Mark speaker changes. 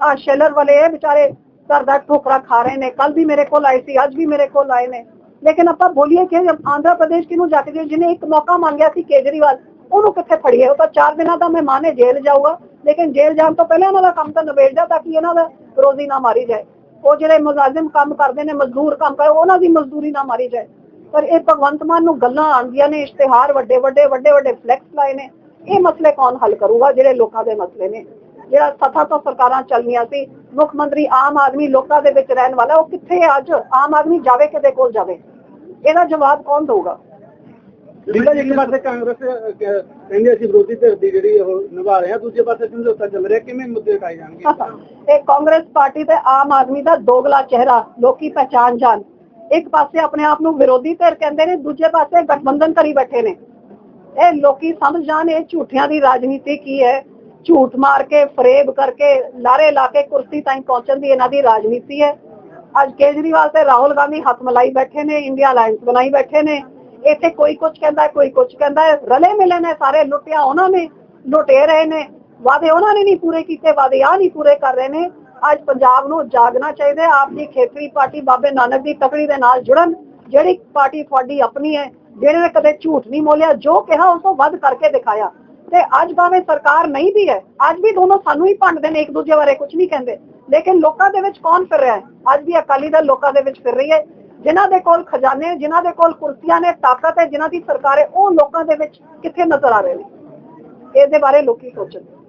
Speaker 1: ਆ ਸ਼ੈਲਰ ਵਾਲੇ ਇਹ ਵਿਚਾਰੇ ਘਰ ਦਾ ਠੋਕਰਾ ਖਾ ਰਹੇ ਨੇ। ਕੱਲ ਵੀ ਮੇਰੇ ਕੋਲ ਆਏ ਸੀ, ਅੱਜ ਵੀ ਮੇਰੇ ਕੋਲ ਆਏ ਨੇ। ਲੇਕਿਨ ਆਪਾਂ ਬੋਲੀਏ ਕਿ ਆਂਧਰਾ ਪ੍ਰਦੇਸ਼ ਕਿਹਨੂੰ ਜਾ ਕੇ ਜਿਹਨੇ ਇੱਕ ਮੌਕਾ ਮੰਗਿਆ ਸੀ ਕੇਜਰੀਵਾਲ, ਉਹਨੂੰ ਕਿੱਥੇ ਫੜੀਏ? ਉਹ ਤਾਂ 4 ਦਿਨਾਂ ਦਾ ਮਹਿਮਾਨ ਹੈ ਜੇਲ੍ਹ ਜਾਊਗਾ, ਲੇਕਿਨ ਜੇਲ੍ਹ ਜਾਣ ਤੋਂ ਪਹਿਲਾਂ ਉਹਨਾਂ ਦਾ ਕੰਮ ਤਾਂ ਨਿਬੇੜ ਜਾ ਤਾਂ ਕਿ ਇਹਨਾਂ ਦਾ ਰੋਜ਼ੀ ਨਾ ਮਾਰੀ ਜਾਏ। ਉਹ ਜਿਹੜੇ ਮੁਲਾਜ਼ਮ ਕੰਮ ਕਰਦੇ ਨੇ, ਮਜ਼ਦੂਰ ਕੰਮ ਕਰਦੇ ਉਹਨਾਂ ਦੀ ਮਜ਼ਦੂਰੀ ਨਾ ਮਾਰੀ ਜਾਏ। ਪਰ ਇਹ ਭਗਵੰਤ ਮਾਨ ਨੂੰ ਗੱਲਾਂ ਆਉਂਦੀਆਂ ਨੇ, ਇਸ਼ਤਿਹਾਰ ਵੱਡੇ ਵੱਡੇ ਵੱਡੇ ਵੱਡੇ ਫਲੈਕਸ ਲਾਏ ਨੇ। ਇਹ ਮਸਲੇ ਕੌਣ ਹੱਲ ਕਰੂਗਾ ਜਿਹੜੇ ਲੋਕਾਂ ਦੇ ਮਸਲੇ ਨੇ? ਜਿਹੜਾ ਸੱਤਾ ਤੋਂ ਸਰਕਾਰਾਂ ਚੱਲਣੀਆਂ ਸੀ ਮੁੱਖ ਮੰਤਰੀ ਆਮ ਆਦਮੀ ਲੋਕਾਂ ਦੇ ਵਿੱਚ ਰਹਿਣ ਵਾਲਾ ਉਹ ਕਿੱਥੇ ਅੱਜ? ਆਮ ਆਦਮੀ ਜਾਵੇ ਕਿਤੇ ਕੋਲ ਜਾਵੇ? ਇਹਦਾ ਜਵਾਬ ਕੌਣ ਦਊਗਾ?
Speaker 2: ਬੀਬਾ ਜੀ ਇੱਕ ਪਾਸੇ ਕਾਂਗਰਸ ਕਹਿੰਦੇ ਅਸੀਂ ਵਿਰੋਧੀ ਧਿਰ ਦੀ ਜਿਹੜੀ ਉਹ ਨਿਭਾ ਰਹੇ ਹਾਂ ਦੂਜੇ ਪਾਸੇ ਸਮਝੌਤਾ ਚੱਲ ਰਿਹਾ ਕਿਵੇਂ ਮੁੱਦੇ ਉਠਾਏ ਜਾਣਗੇ?
Speaker 1: ਇਹ ਕਾਂਗਰਸ ਪਾਰਟੀ ਤੇ ਆਮ ਆਦਮੀ ਦਾ ਦੋਗਲਾ ਚਿਹਰਾ ਲੋਕੀ ਪਹਿਚਾਨ ਜਾਣ। ਇੱਕ ਪਾਸੇ ਆਪਣੇ ਆਪ ਨੂੰ ਵਿਰੋਧੀ ਧਿਰ ਕਹਿੰਦੇ ਨੇ ਦੂਜੇ ਪਾਸੇ ਗਠਬੰਧਨ ਕਰੀ ਬੈਠੇ ਨੇ। ਇਹ ਲੋਕੀ ਸਮਝ ਜਾਣ ਇਹ ਝੂਠਿਆਂ ਦੀ ਰਾਜਨੀਤੀ ਕੀ ਹੈ? ਝੂਠ ਮਾਰ ਕੇ, ਫਰੇਬ ਕਰਕੇ, ਲਾਰੇ ਲਾ ਕੇ ਕੁਰਸੀ ਤਾਈਂ ਪਹੁੰਚਣ ਦੀ ਇਹਨਾਂ ਦੀ ਰਾਜਨੀਤੀ ਹੈ। ਅੱਜ ਕੇਜਰੀਵਾਲ ਤੇ ਰਾਹੁਲ ਗਾਂਧੀ ਹੱਥ ਮਲਾਈ ਬੈਠੇ ਨੇ, ਇੰਡੀਆ ਅਲਾਈਅੰਸ ਬਣਾਈ ਬੈਠੇ ਨੇ। ਇੱਥੇ ਕੋਈ ਕੁਝ ਕਹਿੰਦਾ ਕੋਈ ਕੁਝ ਕਹਿੰਦਾ ਰਲੇ ਮਿਲੇ ਨੇ ਸਾਰੇ, ਲੁੱਟਿਆ ਉਹਨਾਂ ਨੇ, ਲੁੱਟੇ ਰਹੇ ਨੇ। ਵਾਅਦੇ ਉਹਨਾਂ ਨੇ ਨਹੀਂ ਪੂਰੇ ਕੀਤੇ, ਵਾਅਦੇ ਆ ਨਹੀਂ ਪੂਰੇ ਕਰ ਰਹੇ ਨੇ। ਅੱਜ ਪੰਜਾਬ ਨੂੰ ਜਾਗਣਾ ਚਾਹੀਦਾ ਆਪ ਦੀ ਖੇਤਰੀ ਪਾਰਟੀ ਬਾਬੇ ਨਾਨਕ ਦੀ ਤਕੜੀ ਦੇ ਨਾਲ ਜੁੜਨ। ਜਿਹੜੀ ਪਾਰਟੀ ਤੁਹਾਡੀ ਆਪਣੀ ਹੈ ਜਿਹੜੇ ਨੇ ਕਦੇ ਝੂਠ ਨਹੀਂ ਮੋਲਿਆ ਜੋ ਕਿਹਾ ਉਸ ਤੋਂ ਵੱਧ ਕਰਕੇ ਦਿਖਾਇਆ। ਤੇ ਅੱਜ ਭਾਵੇਂ ਸਰਕਾਰ ਨਹੀਂ ਵੀ ਹੈ, ਅੱਜ ਵੀ ਦੋਨੋਂ ਸਾਨੂੰ ਹੀ ਭੰਡਦੇ ਨੇ, ਇੱਕ ਦੂਜੇ ਬਾਰੇ ਕੁਝ ਨਹੀਂ ਕਹਿੰਦੇ। ਲੇਕਿਨ ਲੋਕਾਂ ਦੇ ਵਿੱਚ ਕੌਣ ਫਿਰ ਰਿਹਾ ਹੈ? ਅੱਜ ਵੀ ਅਕਾਲੀ ਦਲ ਲੋਕਾਂ ਦੇ ਵਿੱਚ ਫਿਰ ਰਹੀ ਹੈ। ਜਿਨ੍ਹਾਂ ਦੇ ਕੋਲ ਖਜ਼ਾਨੇ, ਜਿਨ੍ਹਾਂ ਦੇ ਕੋਲ ਕੁਰਸੀਆਂ ਨੇ, ਤਾਕਤ ਹੈ, ਜਿਨ੍ਹਾਂ ਦੀ ਸਰਕਾਰ ਹੈ ਉਹ ਲੋਕਾਂ ਦੇ ਵਿੱਚ ਕਿੱਥੇ ਨਜ਼ਰ ਆ ਰਹੇ ਨੇ? ਇਹਦੇ ਬਾਰੇ ਲੋਕੀ ਸੋਚਣ।